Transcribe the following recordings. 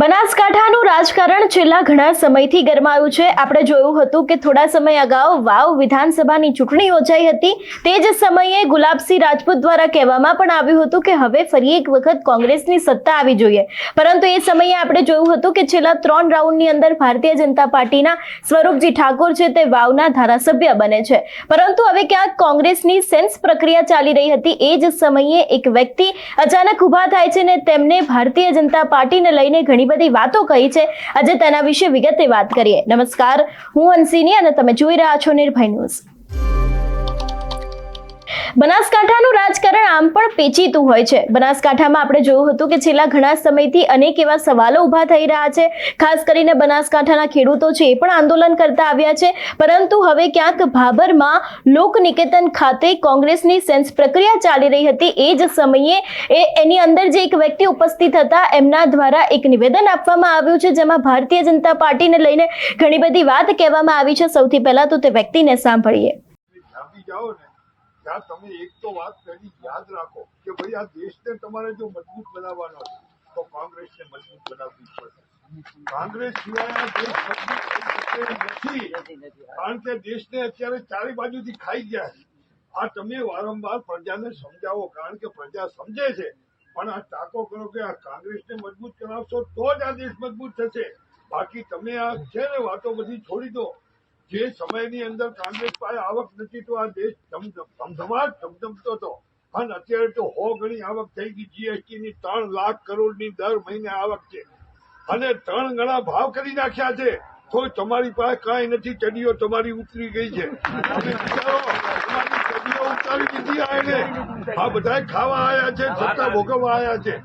બનાસકાંઠાનું રાજકારણ છેલ્લા ઘણા સમયથી ગરમાયું છે. આપણે જોયું હતું કે થોડા સમય અગાઉ વાવ વિધાનસભાની ચૂંટણી યોજાઈ હતી. તે જ સમયે ગુલાબસિંહ રાજપૂત દ્વારા કહેવામાં પણ આવ્યું હતું કે હવે ફરી એક વખત કોંગ્રેસની સત્તા આવી જોઈએ. પરંતુ એ સમયે આપણે જોયું હતું કે છેલ્લા ત્રણ રાઉન્ડની અંદર ભારતીય જનતા પાર્ટીના સ્વરૂપજી ઠાકોર છે તે વાવના ધારાસભ્ય બને છે. પરંતુ હવે ક્યાંક કોંગ્રેસની સેન્સ પ્રક્રિયા ચાલી રહી હતી. એ જ સમયે એક વ્યક્તિ અચાનક ઊભા થાય છે ને તેમને ભારતીય જનતા પાર્ટીને લઈને ઘણી બધી વાતો કહી છે. આજે તેના વિશે વિગતે વાત કરીએ. નમસ્કાર, હું હંસિની અને તમે જોઈ રહ્યા છો નિર્ભય ન્યૂઝ. બનાસકાંઠાનું રાજકારણ આમ પણ પેચીતું હોય છે. બનાસકાંઠામાં આપણે જોયું હતું કે છેલ્લા ઘણા સમયથી અનેક એવા સવાલો ઊભા થઈ રહ્યા છે. ખાસ કરીને બનાસકાંઠાના ખેડૂતો છે એ પણ આંદોલન કરતા આવ્યા છે. પરંતુ હવે ક્યાંક ભાભરમાં લોકનિકેતન ખાતે કોંગ્રેસની સેન્સ પ્રક્રિયા ચાલી રહી હતી. એ જ સમયે એ એની અંદર જે એક વ્યક્તિ ઉપસ્થિત હતા એમના દ્વારા એક નિવેદન આપવામાં આવ્યું છે, જેમાં ભારતીય જનતા પાર્ટીને લઈને ઘણી બધી વાત કહેવામાં આવી છે. સૌથી પહેલા તો તે વ્યક્તિને સાંભળીએ. જાઓ ને. ત્યાં તમે એક તો વાત પહેલી યાદ રાખો કે ભાઈ આ દેશને તમારે જો મજબૂત બનાવવાનો છે, તો કોંગ્રેસને મજબૂત બનાવવી પડશે. કોંગ્રેસ સિવાય આ દેશ મજબૂત નથી. કારણ કે દેશને અત્યારે ચારે બાજુથી ખાઈ ગયા છે. આ તમે વારંવાર પ્રજાને સમજાવો, કારણ કે પ્રજા સમજે છે. પણ આ ટાકો કરો કે આ કોંગ્રેસને મજબૂત કરાવશો, તો જ આ દેશ મજબૂત થશે. બાકી તમે આ છે ને વાતો બધી છોડી દો. જે સમયની અંદર કોંગ્રેસ પાસે આવક નથી તો આ દેશ ધમધમ- ધમધમાટ ધમધમતો હતો. અને અત્યારે તો હો ગણી આવક થઈ ગઈ જીએસટી ની ત્રણ લાખ કરોડની દર મહિને આવક છે. અને ત્રણ ગણા ભાવ કરી નાખ્યા છે. તો તમારી પાસે કાંઈ નથી ચડીઓ તમારી ઉતરી ગઈ છે. ઉતારી દીધી આ આ બધા ખાવા આવ્યા છે સત્તા ભોગવવા આવ્યા છે.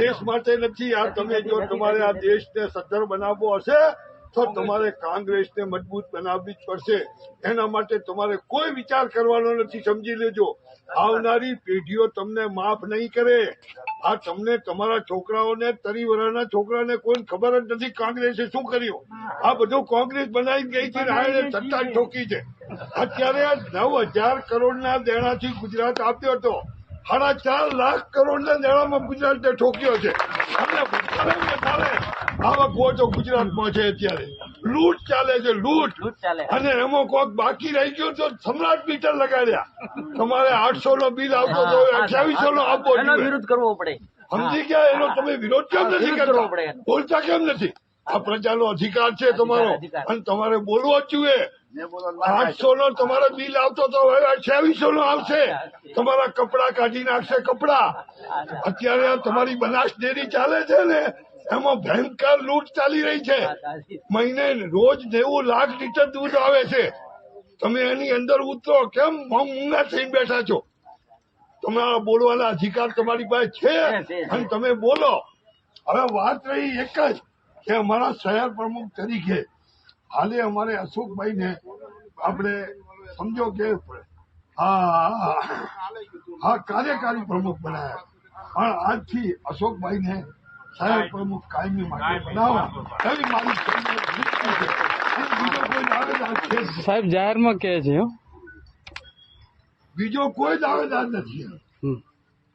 દેશ માટે નથી આ તમે જો તમારે આ દેશને સદ્ધર બનાવવો હશે તો તમારે કોંગ્રેસને મજબૂત બનાવવી જ પડશે. એના માટે તમારે કોઈ વિચાર કરવાનો નથી, સમજી લેજો. આવનારી પેઢીઓ તમને માફ નહીં કરે. આ તમને તમારા છોકરાઓને, તરીવરાના છોકરાને કોઈ ખબર જ નથી કોંગ્રેસે શું કર્યું. આ બધું કોંગ્રેસ બનાવી ગઈ છે રાયણે સત્તા ઠોકી છે. અત્યારે આ નવ હજાર કરોડના દેણાથી ગુજરાત આપ્યો હતો. સાડા ચાર લાખ કરોડના દેણામાં ગુજરાતે ઠોક્યો છે. ગુજરાતમાં છે અત્યારે. લૂંટ ચાલે છે લૂંટ. અને એમાં કોઈક બાકી રહી ગયું તો સમ્રાટ મીટર લગાડ્યા તમારે આઠસો નો બિલ આવતો તો અઠ્યાવીસો નો આપવો વિરોધ કરવો પડે. સમજી ગયા? એનો તમે વિરોધ કેમ નથી કરવો. બોલતા કેમ નથી? આ પ્રજાનો અધિકાર છે તમારો. અને તમારે બોલવો જ જોઈએ. આઠસો નો તમારો બિલ આવતો તો હવે અઠ્યાવીસો નો આવશે. તમારા કપડા કાઢી નાખશે કપડા. અત્યારે તમારી બનાસ ડેરી ચાલે છે ને એમાં ભયંકર લૂંટ ચાલી રહી છે. મહિને રોજ નેવું લાખ લીટર દૂધ આવે છે. તમે એની અંદર ઉતરો કેમ મૂંગા થઈને બેઠા છો? તમારા બોલવાના અધિકાર તમારી પાસે છે. અને તમે બોલો. હવે વાત રહી એક જ કે અમારા શહેર પ્રમુખ તરીકે હાલે અમારે અશોકભાઈ ને આપણે સમજો કે હા હા, હા કાર્યકારી પ્રમુખ બનાયા. પણ આજથી અશોકભાઈ ને શહેર પ્રમુખ કાયમી માટે બનાવવા. એવી મારી છે. બીજો કોઈ દાવેદાર છે સાહેબ જાહેરમાં કહે છે હો. બીજો કોઈ દાવેદાર નથી.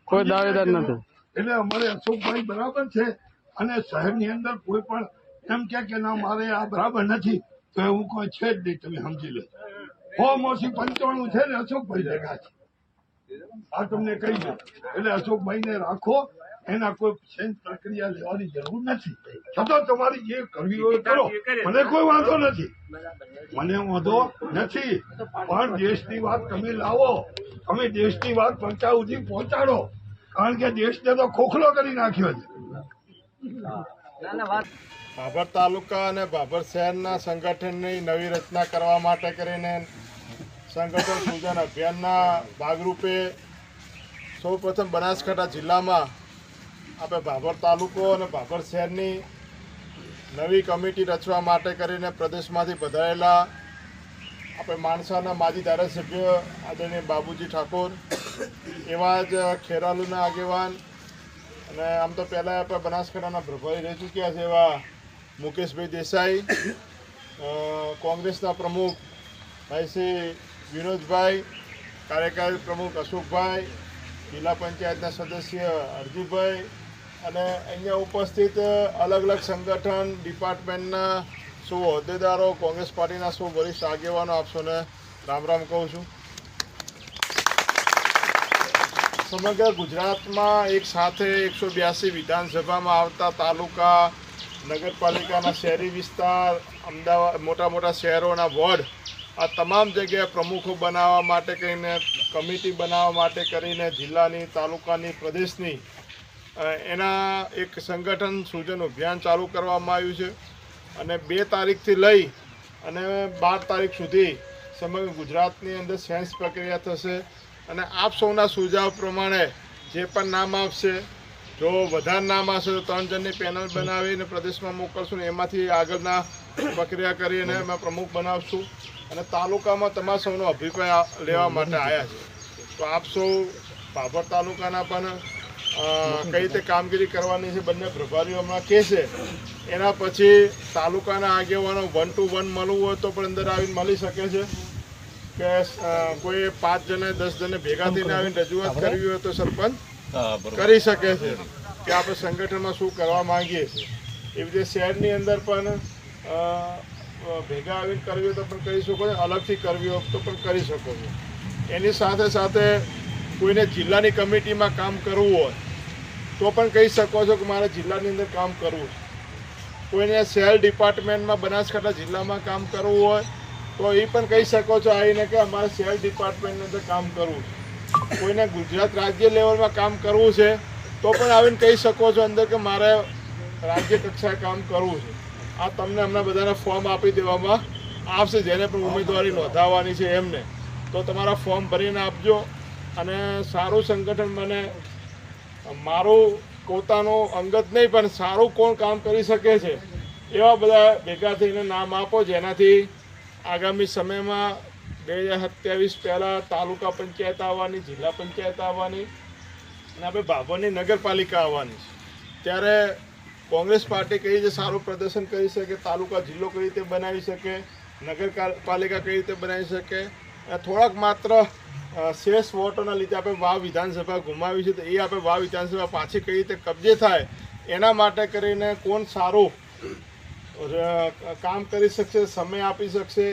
કોઈ દાવેદાર નથી. એટલે અમારે અશોકભાઈ બરાબર છે. અને શહેરની અંદર કોઈ પણ એમ કે કે ના, મારે આ બરાબર નથી. તો એવું કોઈ છે જ નહીં, તમે સમજી લો. હો મોસી પંચાણું છે ને, અશોકભાઈ ભેગા છે. આ તમને કહી દઉં. એટલે અશોકભાઈને રાખો, એના કોઈ સેન્સ પ્રક્રિયા લેવાની જરૂર નથી. છતાં તમારી જે કરવી હોય કરો, મને કોઈ વાંધો નથી. મને વાંધો નથી. પણ દેશની વાત તમે લાવો. તમે દેશની વાત પંચાવ સુધી પહોંચાડો. કારણ કે દેશને તો ખોખલો કરી નાખ્યો છે. ના ના, વાત ભાભર તાલુકા અને ભાભર શહેરના સંગઠનની નવી રચના કરવા માટે કરીને સંગઠન સૂજન અભિયાનના ભાગરૂપે સૌપ્રથમ બનાસકાંઠા જિલ્લામાં આપણે ભાભર તાલુકો અને ભાભર શહેરની નવી કમિટી રચવા માટે કરીને પ્રદેશમાંથી બધાયેલા આપણે માણસાના માજી ધારાસભ્ય આદરણીય બાબુજી ઠાકોર, એવા જ ખેરાલુના આગેવાન અને આમ તો પહેલાં આપણે બનાસકાંઠાના પ્રભારી રહી ચૂક્યા છે એવા મુકેશભાઈ દેસાઈ કોંગ્રેસના પ્રમુખ ભાઈ શ્રી વિનોદભાઈ, કાર્યકારી પ્રમુખ અશોકભાઈ, જિલ્લા પંચાયતના સદસ્ય અરજીભાઈ અને અહીંયા ઉપસ્થિત અલગ અલગ સંગઠન, ડિપાર્ટમેન્ટના શું હોદ્દેદારો, કોંગ્રેસ પાર્ટીના શું વરિષ્ઠ આગેવાનો આપશોને રામ રામ કહું છું. સમગ્ર ગુજરાતમાં એક સાથે એકસો બ્યાસી વિધાનસભામાં આવતા તાલુકા નગરપાલિકાના શહેરી વિસ્તાર, અમદાવાદ, મોટા મોટા શહેરોના વોર્ડ, આ તમામ જગ્યાએ પ્રમુખો બનાવવા માટે કરીને, કમિટી બનાવવા માટે કરીને જિલ્લાની, તાલુકાની, પ્રદેશની એના એક સંગઠન સૂચન અભિયાન ચાલુ કરવામાં આવ્યું છે. અને બે તારીખથી લઈ અને બાર તારીખ સુધી સમગ્ર ગુજરાતની અંદર સેન્સ પ્રક્રિયા થશે. અને આપ સૌના સુઝાવ પ્રમાણે જે પણ નામ આપશે જો વધારે નામ આવશે તો ત્રણ જણની પેનલ બનાવીને પ્રદેશમાં મોકલશું ને એમાંથી આગળના પ્રક્રિયા કરીને અમે પ્રમુખ બનાવશું. અને તાલુકામાં તમારા સૌનો અભિપ્રાય લેવા માટે આવ્યા છે. તો આપ સૌ ભાભર તાલુકાના પણ કઈ રીતે કામગીરી કરવાની છે બંને પ્રભારીઓ હમણાં કહેશે એના પછી તાલુકાના આગેવાનો વન ટુ વન મળવું હોય તો પણ અંદર આવીને મળી શકે છે કે કોઈ પાંચ જણે દસ જણે ભેગા થઈને આવીને રજૂઆત કરવી હોય તો સરપંચ કરી શકે છે કે આપણે સંગઠનમાં શું કરવા માંગીએ છીએ. એવી રીતે શહેરની અંદર પણ ભેગા આવીને કરવી હોય તો પણ કરી શકો છો, અલગથી કરવી હોય તો પણ કરી શકો છો. એની સાથે સાથે કોઈને જિલ્લાની કમિટીમાં કામ કરવું હોય તો પણ કહી શકો છો કે મારે જિલ્લાની અંદર કામ કરવું છે. કોઈને સેલ ડિપાર્ટમેન્ટમાં બનાસકાંઠા જિલ્લામાં કામ કરવું હોય તો એ પણ કહી શકો છો આવીને કે અમારે સેલ ડિપાર્ટમેન્ટની અંદર કામ કરવું છે. કોઈને ગુજરાત રાજ્ય લેવલમાં કામ કરવું છે, તો પણ આવીને કહી શકો છો અંદર કે મારે રાજ્ય કક્ષાએ કામ કરવું છે. આ તમને હમણાં બધાને ફોર્મ આપી દેવામાં આવશે, જેને પણ ઉમેદવારી નોંધાવવાની છે એમને. તો તમારા ફોર્મ ભરીને આપજો અને સારું સંગઠન મને મારું પોતાનું અંગત નહીં, પણ સારું કોણ કામ કરી શકે છે, એવા બધા ભેગા થઈને નામ આપો, જેનાથી આગામી સમયમાં બે હજાર સત્યાવીસ પહેલાં તાલુકા પંચાયત આવવાની, જિલ્લા પંચાયત આવવાની અને આપણે ભાભોની નગરપાલિકા આવવાની છે. ત્યારે કોંગ્રેસ પાર્ટી કઈ રીતે સારું પ્રદર્શન કરી શકે, તાલુકા જિલ્લો કઈ રીતે બનાવી શકે, નગરપાલિકા કઈ રીતે બનાવી શકે, અને થોડાક માત્ર શેષ વોટોના લીધે આપણે વાવ વિધાનસભા ગુમાવી છે, તો એ આપણે વાવ વિધાનસભા પાછી કઈ રીતે કબજે થાય, એના માટે કરીને કોણ સારું કામ કરી શકશે, સમય આપી શકશે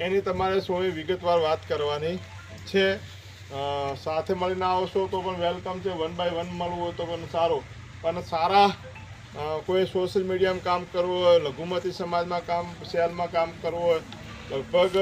એની તમારે સૌએ વિગતવાર વાત કરવાની છે. સાથે મળીને આવશો તો પણ વેલકમ છે. વન બાય વન મળવું હોય તો પણ સારું. પણ સારા કોઈ સોશિયલ મીડિયામાં કામ કરવું હોય, લઘુમતી સમાજમાં કામ સેલમાં કામ કરવું હોય, લગભગ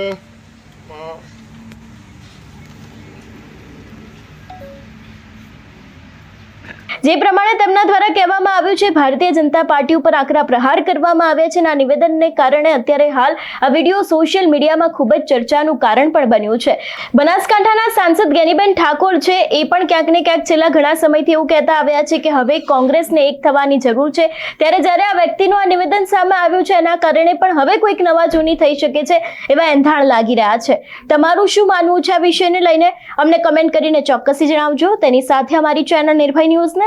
જે પ્રમાણે તેમના દ્વારા કહેવામાં આવ્યું છે, ભારતીય જનતા પાર્ટી ઉપર આકરા પ્રહાર કરવામાં આવ્યા છે અને આ નિવેદનને કારણે અત્યારે હાલ આ વીડિયો સોશિયલ મીડિયામાં ખૂબ જ ચર્ચાનું કારણ પણ બન્યું છે. બનાસકાંઠાના સાંસદ ગેનીબેન ઠાકોર છે, એ પણ ક્યાંક ને ક્યાંક છેલ્લા ઘણા સમયથી એવું કહેતા આવ્યા છે કે હવે કોંગ્રેસને એક થવાની જરૂર છે. ત્યારે જ્યારે આ વ્યક્તિનું આ નિવેદન સામે આવ્યું છે, એના કારણે પણ હવે કોઈક નવા જૂની થઈ શકે છે, એવા એંધાણ લાગી રહ્યા છે. તમારું શું માનવું છે આ વિષયને લઈને? અમને કમેન્ટ કરીને ચોક્કસી જણાવજો. તેની સાથે અમારી ચેનલ નિર્ભય ન્યૂઝને